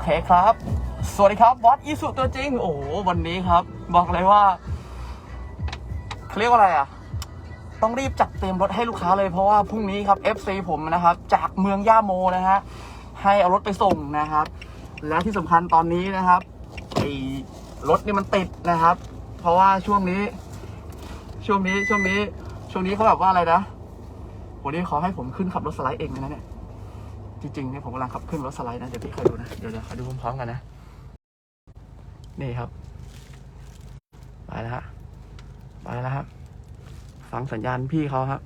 โอเคครับ สวัสดีครับบอสอีสุตัวจริง โอ้โหวันนี้ครับ บอกเลยว่าเขาเรียกว่าอะไรอะ ต้องรีบจัดเตรียมรถให้ลูกค้าเลยเพราะว่าพรุ่งนี้ครับ FC ผมนะครับ จากเมืองย่าโมนะฮะให้เอารถไปส่งนะครับ และที่สำคัญตอนนี้นะครับไอ้รถนี่มันติดนะครับ เพราะว่าช่วงนี้ ช่วงนี้ช่วงนี้ ช่วงนี้เขาแบบว่าอะไรนะวันนี้ขอให้ผมขึ้นขับรถสไลด์เองนะเนี่ย จริงๆเนี่ยผมกำลังขับขึ้นรถสไลด์นะ เดี๋ยวพี่คอยดูนะ เดี๋ยวเดี๋ยวคอยดูพร้อมๆกันนะ นี่ครับ ไปแล้วฮะไปแล้วครับ ฟังสัญญาณพี่เขาครับ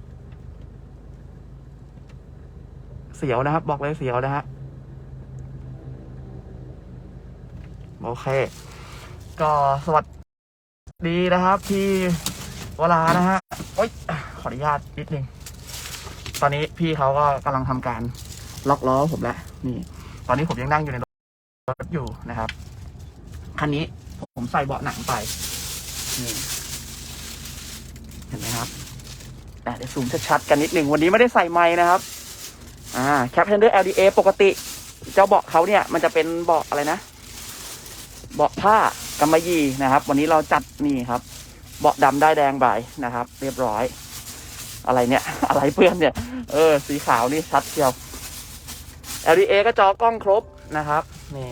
เสียวนะครับ บอกเลยเสียวนะฮะโอเค ก็สวัสดีนะครับ พี่วลานะฮะโอ๊ยขออนุญาตนิดนึง ตอนนี้พี่เขาก็กำลังทำการ ล็อกล้อผมแล้วนี่ ตอนนี้ผมยังนั่งอยู่ในรถอยู่นะครับ คันนี้ผมใส่เบาะหนังไปนี่เห็นไหมครับอะเดี๋ยวซูมชัดๆกันนิดหนึ่งวันนี้ไม่ได้ใส่ไม้นะครับ อ่าแคปเฮนเดอร์ LDA ปกติ เจ้าเบาะเขาเนี่ย มันจะเป็นเบาะอะไรนะ เบาะผ้ากำมะหยี่นะครับ วันนี้เราจัดนี่ครับ เบาะดำได้แดงใบนะครับ เรียบร้อย อะไรเนี่ย อะไรเปื้อนเนี่ย เออ สีขาวนี่ชัดเชียว LDA ก็จอกล้องครบนะครับนี่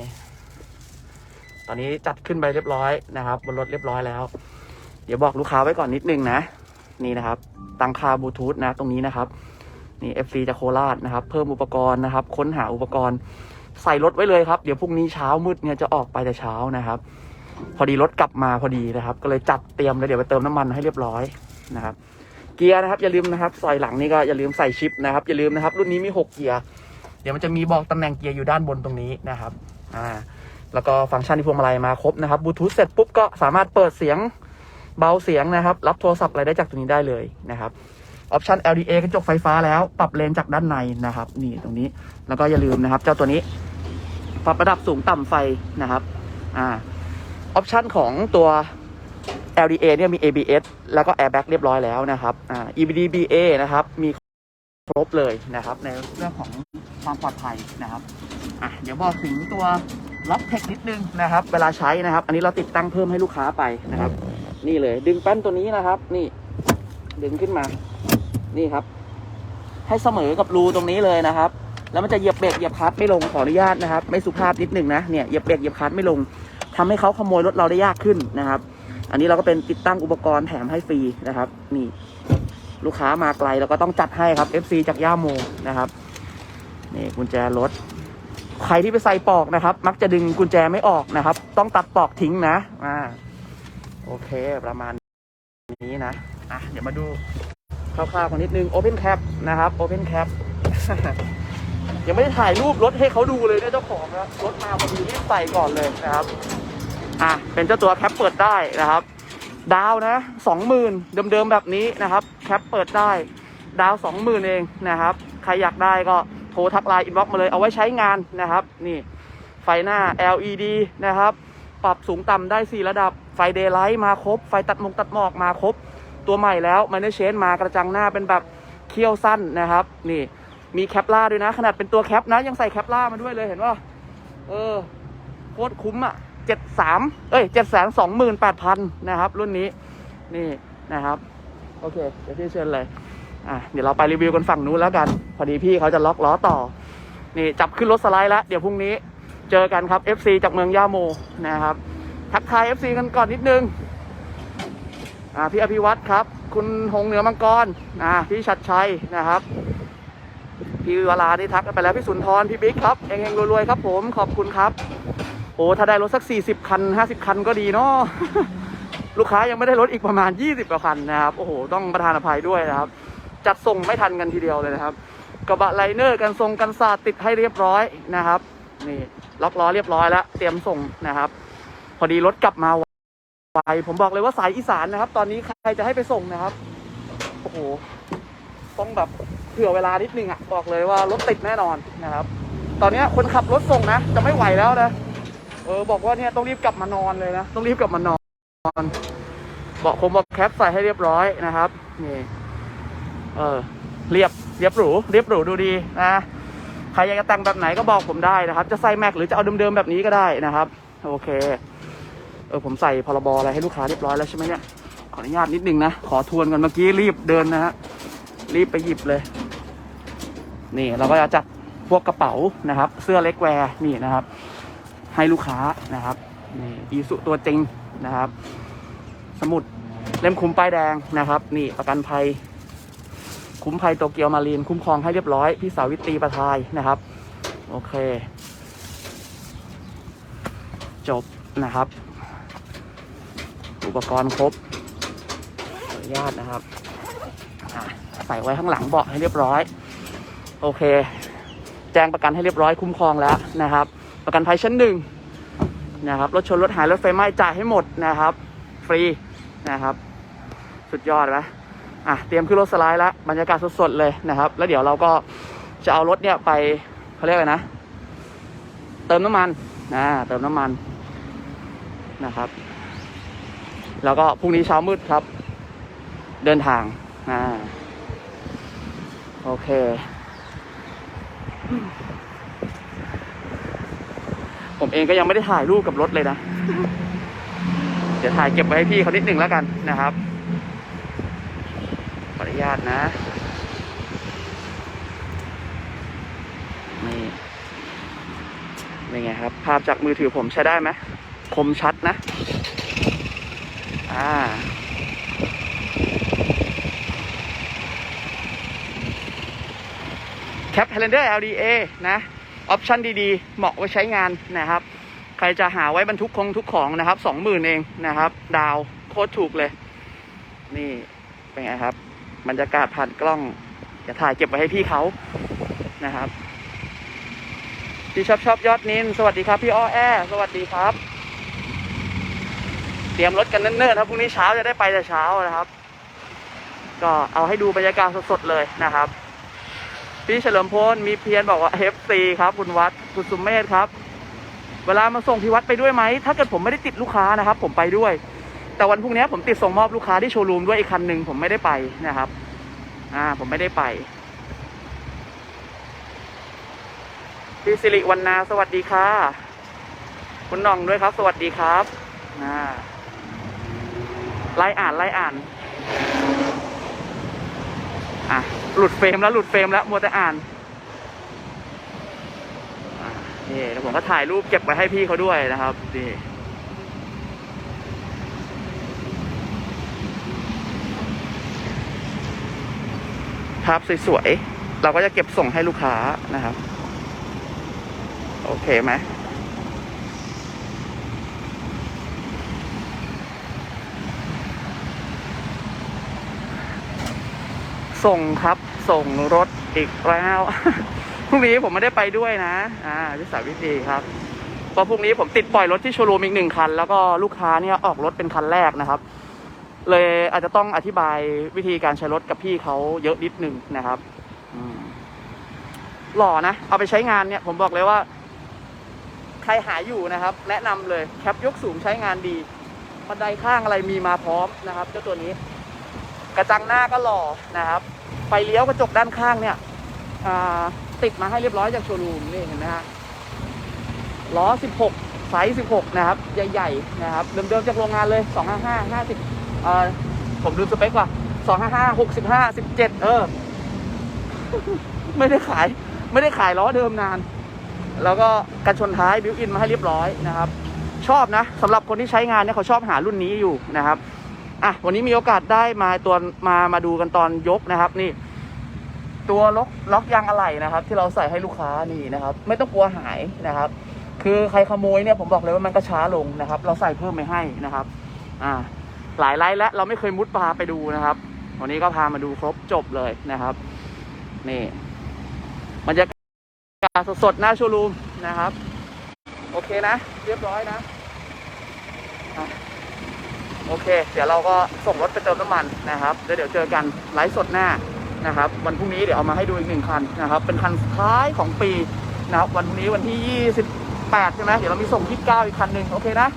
ตอนนี้จัดขึ้นไปเรียบร้อยนะครับ บนรถเรียบร้อยแล้ว เดี๋ยวบอกลูกค้าไว้ก่อนนิดนึงนะ นี่นะครับตังคาบลูทูธนะ ตรงนี้นะครับ นี่ FC จากโคราชนะครับ เพิ่มอุปกรณ์นะครับ ค้นหาอุปกรณ์ใส่รถไว้เลยครับ เดี๋ยวพรุ่งนี้เช้ามืดเนี่ยจะออกไปแต่เช้านะครับ พอดีรถกลับมาพอดีนะครับ ก็เลยจัดเตรียมแล้วเดี๋ยวไปเติมน้ำมันให้เรียบร้อยนะครับ เกียร์นะครับอย่าลืมนะครับซอยหลังนี่ก็อย่าลืมใส่ชิปนะครับอย่าลืมนะครับ รุ่นนี้มีหกเกียร์ เดี๋ยวมันจะมีบอกตำแหน่งเกียร์อยู่ด้านบนตรงนี้นะครับอ่าแล้วก็ฟังก์ชันที่พวงมาลัยมาครบนะครับบลูทูธเสร็จปุ๊บก็สามารถเปิดเสียงเบาเสียงนะครับ รับโทรศัพท์อะไรได้จากตรงนี้ได้เลยนะครับออปชัน LDA กระจกไฟฟ้าแล้วปรับเลนจากด้านในนะครับ นี่ตรงนี้แล้วก็อย่าลืมนะครับ เจ้าตัวนี้ปรับระดับสูงต่ำไฟนะครับอ่าออปชันของตัว LDA เนี่ยมี ABS แล้วก็ airbag เรียบร้อยแล้วนะครับอ่า EBD BA นะครับมีครบเลยนะครับ ในเรื่องของ ความปลอดภัยนะครับอะเดี๋ยวบอกถึงตัวล็อกเทคนิดนึงนะครับ เวลาใช้นะครับ อันนี้เราติดตั้งเพิ่มให้ลูกค้าไปนะครับ นี่เลย ดึงแป้นตัวนี้นะครับ นี่ ดึงขึ้นมา นี่ครับ ให้เสมอกับรูตรงนี้เลยนะครับ แล้วมันจะเหยียบเบรกเหยียบคลัตช์ไม่ลงขออนุญาตนะครับ ไม่สุภาพนิดนึงนะเนี่ยเหยียบเบรกเหยียบคลัตช์ไม่ลงทำให้เขาขโมยรถเราได้ยากขึ้นนะครับ อันนี้เราก็เป็นติดตั้งอุปกรณ์แถมให้ฟรีนะครับ นี่ ลูกค้ามาไกลเราก็ต้องจัดให้ครับ FC จากย่าโมนะครับ นี่กุญแจรถ ใครที่ไปใส่ปลอกนะครับ มักจะดึงกุญแจไม่ออกนะครับ ต้องตัดปลอกทิ้งนะอ่าโอเคประมาณนี้นะอะเดี๋ยวมาดูคร่าวๆกันนิดนึง Open Cap นะครับ Open Cap ยังไม่ได้ถ่ายรูปรถให้เขาดูเลยเนี่ยเจ้าของนะรถมาพอดีรีบใส่ก่อนเลยนะครับ อะเป็นเจ้าตัวแคปเปิดได้นะครับ ดาวนะสองหมื่นเดิมๆแบบนี้นะครับ แคปเปิดได้ ดาวสองหมื่นเองนะครับ ใครอยากได้ก็ โทรทักไลน์อินบ็อกมาเลยเอาไว้ใช้งานนะครับ นี่ไฟหน้า LED นะครับ ปรับสูงต่ำได้ 4 ระดับไฟเดย์ไลท์มาครบ ไฟตัดมงตัดหมอกมาครบ ตัวใหม่แล้วมันได้เชนมากระจังหน้าเป็นแบบเคี้ยวสั้นนะครับ นี่มีแคปล่าด้วยนะ ขนาดเป็นตัวแคปนะ ยังใส่แคปล่ามาด้วยเลยเห็นว่าเออโคตรคุ้มอะเจ็ดสามเอ้ยเจ็ดแสนสองหมื่นแปดพันนะครับ รุ่นนี้นี่นะครับ โอเค เดี๋ยวพี่เชิญเลย อะเดี๋ยวเราไปรีวิวกันฝั่งนู้นแล้วกัน พอดีพี่เขาจะล็อกล้อต่อ นี่จับขึ้นรถสไลด์แล้ว เดี๋ยวพรุ่งนี้เจอกันครับ FC จากเมืองย่าโมนะครับ ทักทาย FC กันก่อนนิดนึง อ่าพี่อภิวัตรครับ คุณหงเหนือมังกรอ่าพี่ชัดชัยนะครับ พี่วลาได้ทักกันไปแล้วพี่สุนทรพี่บิ๊กครับเฮงๆรวยๆครับ ผมขอบคุณครับโอ้ถ้าได้รถสัก 40 คัน 50 คันก็ดีเนาะลูกค้ายังไม่ได้รถอีกประมาณ 20กว่าคันนะครับโอ้โหต้องประทานอภัยด้วยนะครับ จัดส่งไม่ทันกันทีเดียวเลยนะครับกระบะไลเนอร์กันทรงกันศาสติดให้เรียบร้อยนะครับ นี่ล็อกล้อเรียบร้อยแล้ว เตรียมส่งนะครับ พอดีรถกลับมาไวผมบอกเลยว่าสายอีสานนะครับ ตอนนี้ใครจะให้ไปส่งนะครับโอ้โหต้องแบบเผื่อเวลานิดนึงอะบอกเลยว่ารถติดแน่นอนนะครับ ตอนนี้คนขับรถส่งนะ จะไม่ไหวแล้วนะเออบอกว่าเนี่ยต้องรีบกลับมานอนเลยนะต้องรีบกลับมานอนบอกผมบอกแคปใส่ให้เรียบร้อยนะครับนี่ เออ เรียบเรียบหรูเรียบหรูดูดีนะใครอยากจะแต่งแบบไหนก็บอกผมได้นะครับ จะใส่แม็กหรือจะเอาเดิมๆแบบนี้ก็ได้นะครับ โอเค เออผมใส่พรบอะไรให้ลูกค้าเรียบร้อยแล้วใช่ไหมเนี่ย ขออนุญาตนิดนึงนะ ขอทวนกันเมื่อกี้รีบเดินนะฮะ รีบไปหยิบเลย นี่เราก็จะจัดพวกกระเป๋านะครับ เสื้อเล็กแวร์นี่นะครับ ให้ลูกค้านะครับ นี่อีสุตัวจริงนะครับ สมุดเล่มคุ้มป้ายแดงนะครับ นี่ประกันภัย คุ้มภัยโตเกียวมารีนคุ้มครองให้เรียบร้อย พี่สาวิตรีประทายนะครับ โอเค จบนะครับ อุปกรณ์ครบขออนุญาตนะครับใส่ไว้ข้างหลังเบาะให้เรียบร้อย โอเค แจ้งประกันให้เรียบร้อยคุ้มครองแล้วนะครับ ประกันภัยชั้นหนึ่งนะครับรถชนรถหายรถไฟไหม้จ่ายให้หมดนะครับ ฟรีนะครับ สุดยอดไหม อะเตรียมขึ้นรถสไลด์แล้วบรรยากาศสดๆเลยนะครับ แล้วเดี๋ยวเราก็จะเอารถเนี่ยไปเขาเรียกอะไรนะ เติมน้ำมันนะเติมน้ำมันนะครับ แล้วก็พรุ่งนี้เช้ามืดครับ เดินทางอ่าโอเค ผมเองก็ยังไม่ได้ถ่ายรูปกับรถเลยนะ เดี๋ยวถ่ายเก็บไว้ให้พี่เขานิดหนึ่งแล้วกันนะครับ อนุญาตนะนี่เป็นไงครับ ภาพจากมือถือผมใช้ได้ไหมคมชัดนะ อ่าแคป Calendar LDA นะ ออปชันดีๆ เหมาะไว้ใช้งานนะครับ ใครจะหาไว้บรรทุกคงทุกของนะครับสองหมื่นเองนะครับ ดาวโคตรถูกเลย นี่ เป็นไงครับ บรรยากาศผ่านกล้องจะถ่ายเก็บไว้ให้พี่เขานะครับพี่ชอบชอบยอดนินสวัสดีครับ พี่อ้อแอสวัสดีครับ เตรียมรถกันเนิ่นๆครับพรุ่งนี้เช้าจะได้ไปแต่เช้านะครับ ก็เอาให้ดูบรรยากาศสดๆเลยนะครับ พี่เฉลิมพลมีเพียรบอกว่า FC ครับ คุณวัดคุณสุมเมธครับ เวลามาส่งพี่วัดไปด้วยไหมถ้าเกิดผมไม่ได้ติดลูกค้านะครับ ผมไปด้วย แต่วันพรุ่งนี้ผมติดส่งมอบลูกค้าที่โชว์รูมด้วยอีกคันหนึ่งผมไม่ได้ไปนะครับ อ่า ผมไม่ได้ไปพี่สิริวันนาสวัสดีค่ะ คุณน่องด้วยครับ สวัสดีครับอ่าไล่อ่านไล่อ่าน อะ หลุดเฟรมแล้วหลุดเฟรมแล้วมัวแต่อ่านนี่ผมก็ถ่ายรูปเก็บไว้ให้พี่เขาด้วยนะครับนี่ ภาพสวยๆ เราก็จะเก็บส่งให้ลูกค้านะครับ โอเคไหมส่งครับส่งรถอีกแล้วพรุ่งนี้ผมไม่ได้ไปด้วยนะอ่าวิสาวิตรีครับเพราะพรุ่งนี้ผมติดปล่อยรถที่โชว์รูมอีกหนึ่งคัน แล้วก็ลูกค้าเนี่ยออกรถเป็นคันแรกนะครับ เลยอาจจะต้องอธิบายวิธีการใช้รถกับพี่เขาเยอะนิดนึงนะครับหล่อนะ เอาไปใช้งานเนี่ย ผมบอกเลยว่า ใครหาอยู่นะครับ แนะนำเลยแคปยกสูงใช้งานดีบันไดข้างอะไรมีมาพร้อมนะครับ เจ้าตัวนี้ กระจังหน้าก็หล่อนะครับ ไฟเลี้ยวกระจกด้านข้างเนี่ยติดมาให้เรียบร้อยจากโชว์รูมนี่เห็นไหมฮะล้อ 16 ไซส์ 16 นะครับ ใหญ่ ๆ นะครับ เดิมๆจากโรงงานเลย 255 50 เออผมดูสเปคว่ะ255 65 17เออ ไม่ได้ขาย ไม่ได้ขายล้อเดิมนาน แล้วก็กันชนท้ายบิวอินมาให้เรียบร้อยนะครับ ชอบนะสำหรับคนที่ใช้งานเนี่ยเขาชอบหารุ่นนี้อยู่นะครับอะวันนี้มีโอกาสได้มาตัวมามาดูกันตอนยกนะครับ นี่ ตัวล็อกล็อกยางอะไหล่นะครับ ที่เราใส่ให้ลูกค้านี่นะครับ ไม่ต้องกลัวหายนะครับ คือใครขโมยเนี่ยผมบอกเลยว่ามันก็ช้าลงนะครับ เราใส่เพิ่มไปให้นะครับ อ่า หลายไลฟ์แล้วเราไม่เคยมุดพาไปดูนะครับ วันนี้ก็พามาดูครบจบเลยนะครับนี่บรรยากาศสดๆหน้าโชว์รูมนะครับ โอเคนะ เรียบร้อยนะอะโอเค เดี๋ยวเราก็ส่งรถไปเติมน้ำมันนะครับแล้วเดี๋ยวเจอกันไลฟ์สดหน้านะครับ วันพรุ่งนี้เดี๋ยวเอามาให้ดูอีกหนึ่งคันนะครับ เป็นคันสุดท้ายของปีนะครับ วันพรุ่งนี้วันที่ 28 ใช่ไหมเดี๋ยวเรามีส่งที่9อีกคันหนึ่งโอเคนะ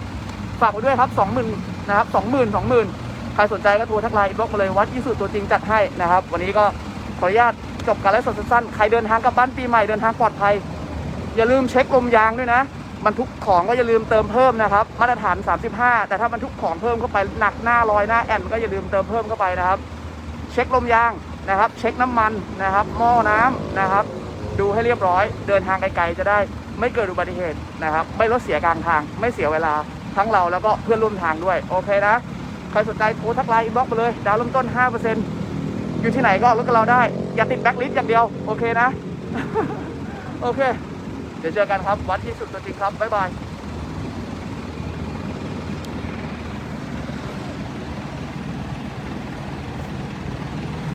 ฝากไว้ด้วยครับ 20,000 นะครับ20,000 20,000ใครสนใจก็โทรทักไลน์บล็อกมาเลยวัดยี่สุดตัวจริงจัดให้นะครับ วันนี้ก็ขออนุญาตจบการไลฟ์สดสั้นๆใครเดินทางกลับบ้านปีใหม่เดินทางปลอดภัย อย่าลืมเช็คลมยางด้วยนะบรรทุกของก็อย่าลืมเติมเพิ่มนะครับมาตรฐาน 35 แต่ถ้าบรรทุกของเพิ่มเข้าไปหนักหน้าลอยหน้าแอนก็อย่าลืมเติมเพิ่มเข้าไปนะครับ เช็คลมยางนะครับ เช็คน้ำมันนะครับหม้อน้ำนะครับ ดูให้เรียบร้อย เดินทางไกลๆจะได้ไม่เกิดอุบัติเหตุนะครับ ไม่รถเสียกลางทาง ไม่เสียเวลา ทั้งเราแล้วก็เพื่อนร่วมทางด้วย โอเคนะ ใครสนใจโทรทักไลน์อินบ็อกซ์ไปเลย ดาวเริ่มต้น 5%อยู่ที่ไหนก็รถกับเราได้ อย่าติดแบ็คลิสต์อย่างเดียว โอเคนะ โอเค เดี๋ยวเจอกันครับ วัดที่สุดตัวจริงครับ บ๊ายบาย